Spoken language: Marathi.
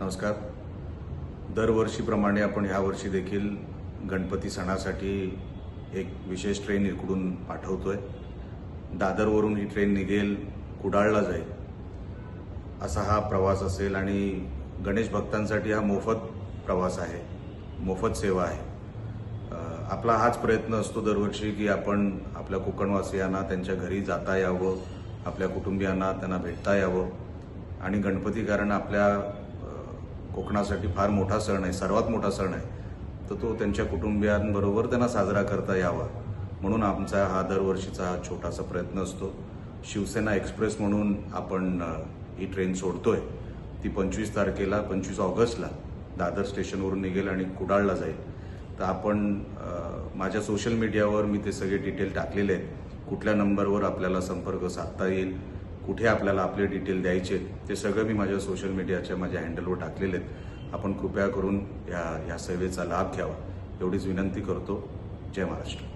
नमस्कार. दरवर्षीप्रमाणे आपण ह्यावर्षी देखील गणपती सणासाठी एक विशेष ट्रेन इकडून पाठवतो आहे दादरवरून ही ट्रेन निघेल कुडाळला जाईल असा हा प्रवास असेल आणि गणेश भक्तांसाठी हा मोफत प्रवास आहे मोफत सेवा आहे. आपला हाच प्रयत्न असतो दरवर्षी की आपण आपल्या कोकणवासियांना त्यांच्या घरी जाता यावं आपल्या कुटुंबियांना त्यांना भेटता यावं आणि गणपती कारण आपल्या कोकणासाठी फार मोठा सण आहे सर्वात मोठा सण आहे तर तो त्यांच्या कुटुंबियांबरोबर त्यांना साजरा करता यावा म्हणून आमचा हा दरवर्षीचा हा छोटासा प्रयत्न असतो. शिवसेना एक्सप्रेस म्हणून आपण ही ट्रेन सोडतोय. ती पंचवीस तारखेला पंचवीस ऑगस्टला दादर स्टेशनवरून निघेल आणि कुडाळला जाईल. तर आपण माझ्या सोशल मीडियावर मी ते सगळे डिटेल टाकलेले आहेत. कुठल्या नंबरवर आपल्याला संपर्क साधता येईल कुठे आपल्याला आपले डिटेल द्यायचे ते सगळं मी माझ्या सोशल मीडियाच्या माझ्या हँडलवर टाकलेले आहेत. आपण कृपया करून या या सेवेचा लाभ घ्यावा. एवढीच विनंती करतो. जय महाराष्ट्र.